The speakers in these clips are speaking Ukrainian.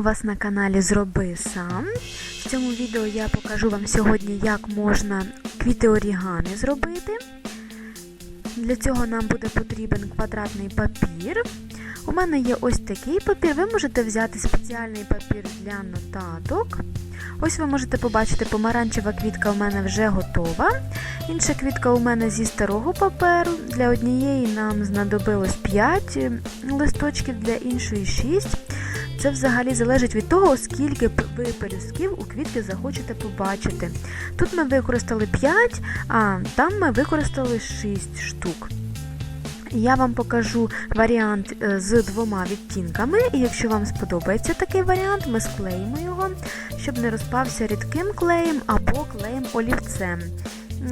вас на каналі Зроби сам. В цьому відео я покажу вам сьогодні, як можна квіти орігамі зробити. Для цього нам буде потрібен квадратний папір. У мене є ось такий папір. Ви можете взяти спеціальний папір для нотаток. Ось ви можете побачити, помаранчева квітка у мене вже готова. Інша квітка у мене зі старого паперу. Для однієї нам знадобилось 5 листочків, для іншої 6. Це взагалі залежить від того, скільки ви пелюстків у квітки захочете побачити. Тут ми використали 5, а там ми використали 6 штук. Я вам покажу варіант з двома відтінками, і якщо вам сподобається такий варіант, ми склеїмо його, щоб не розпався рідким клеєм або клеєм олівцем.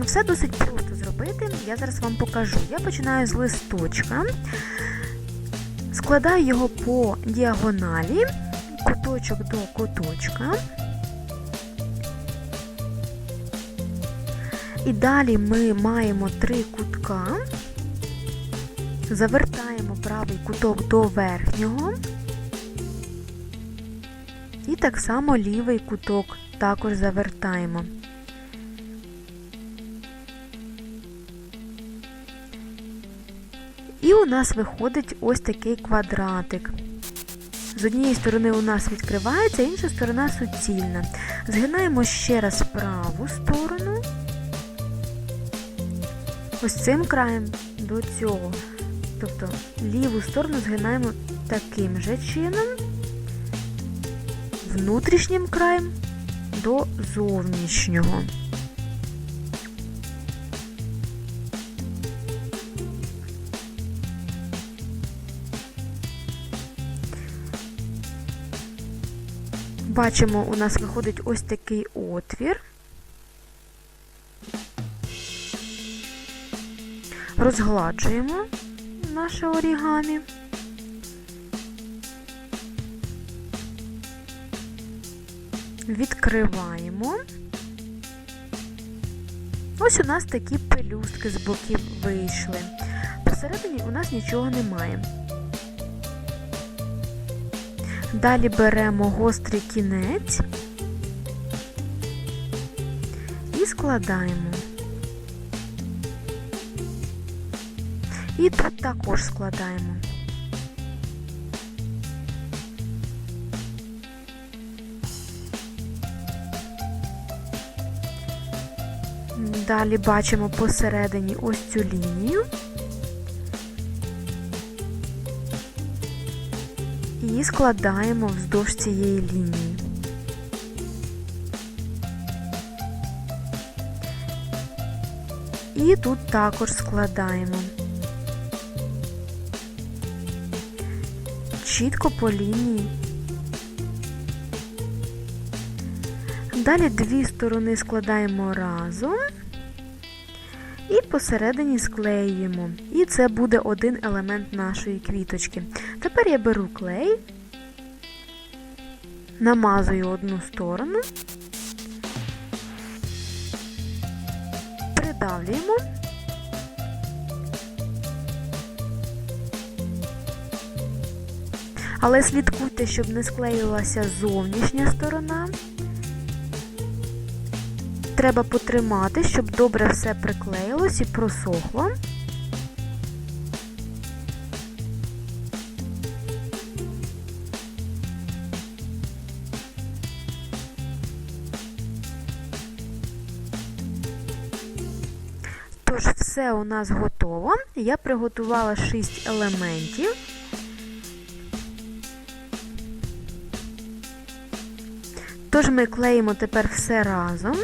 Все досить просто зробити, я зараз вам покажу. Я починаю з листочка. Складаю його по діагоналі, куточок до куточка. І далі ми маємо три кутка, завертаємо правий куток до верхнього. І так само лівий куток також завертаємо. І у нас виходить ось такий квадратик. З однієї сторони у нас відкривається, інша сторона суцільна. Згинаємо ще раз праву сторону, ось цим краєм до цього. Тобто ліву сторону згинаємо таким же чином, внутрішнім краєм до зовнішнього. Бачимо, у нас виходить ось такий отвір. Розгладжуємо наше орігамі. Відкриваємо. Ось у нас такі пелюстки з боків вийшли. Посередині у нас нічого немає. Далі беремо гострий кінець і складаємо. І тут також складаємо. Далі бачимо посередині ось цю лінію. І складаємо вздовж цієї лінії. І тут також складаємо. Чітко по лінії. Далі дві сторони складаємо разом і посередині склеюємо. І це буде один елемент нашої квіточки. Тепер я беру клей, намазую одну сторону, придавлюємо. Але слідкуйте, щоб не склеїлася зовнішня сторона. Треба потримати, щоб добре все приклеїлось і просохло. Все у нас готово. Я приготувала 6 елементів. Тож ми клеїмо тепер все разом.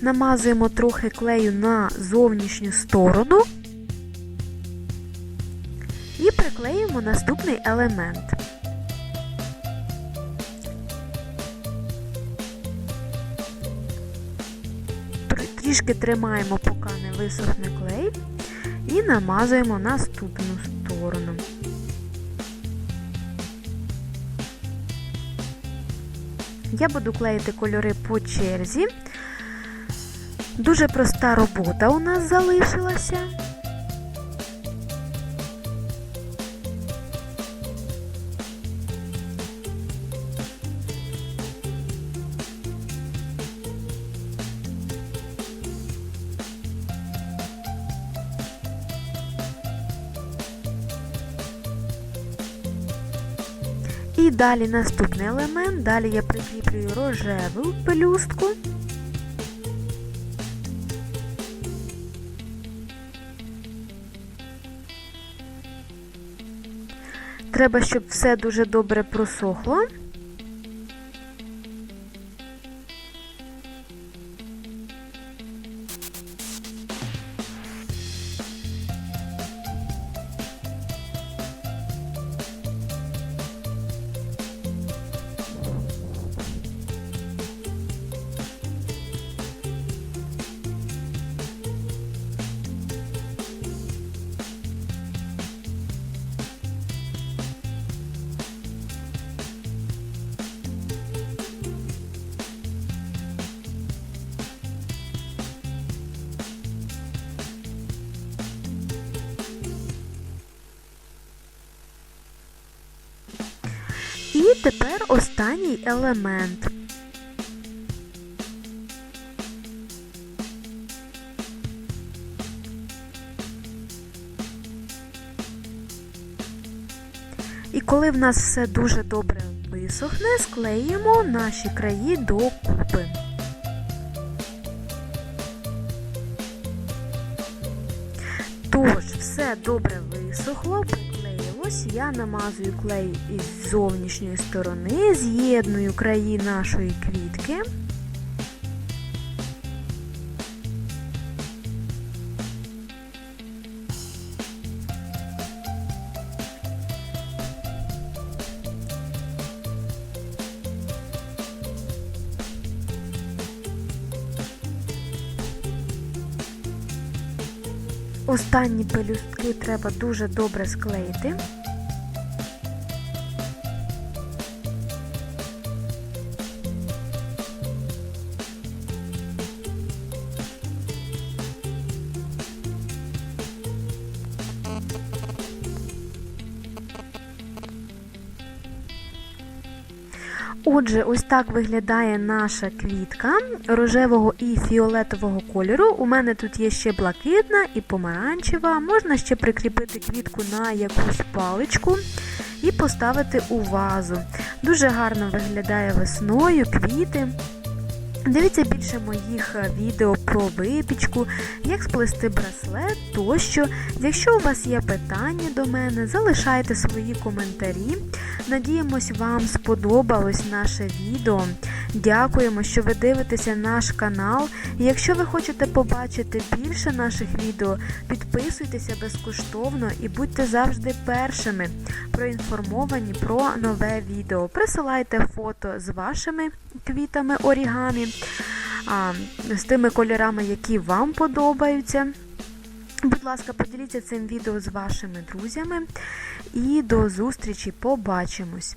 Намазуємо трохи клею на зовнішню сторону і приклеїмо наступний елемент. Трішки тримаємо, не висохне клей, і намазуємо наступну сторону. Я буду клеїти кольори по черзі. Дуже проста робота у нас залишилася. І далі наступний елемент, далі я прикріплюю рожеву пелюстку. Треба, щоб все дуже добре просохло. І тепер останній елемент. І коли в нас все дуже добре висохне, склеїмо наші краї докупи. Тож, все добре висохло, приклеїлось. Я намазую клей із зовнішньої сторони, з'єдную краї нашої квітки. Останні пелюстки треба дуже добре склеїти. Отже, ось так виглядає наша квітка рожевого і фіолетового кольору. У мене тут є ще блакитна і помаранчева. Можна ще прикріпити квітку на якусь паличку і поставити у вазу. Дуже гарно виглядає весною квіти. Дивіться більше моїх відео про випічку, як сплести браслет тощо. Якщо у вас є питання до мене, залишайте свої коментарі. Надіємось, вам сподобалось наше відео. Дякуємо, що ви дивитеся наш канал. Якщо ви хочете побачити більше наших відео, підписуйтеся безкоштовно і будьте завжди першими проінформовані про нове відео. Присилайте фото з вашими квітами орігамі, з тими кольорами, які вам подобаються. Будь ласка, поділіться цим відео з вашими друзями і до зустрічі! Побачимось!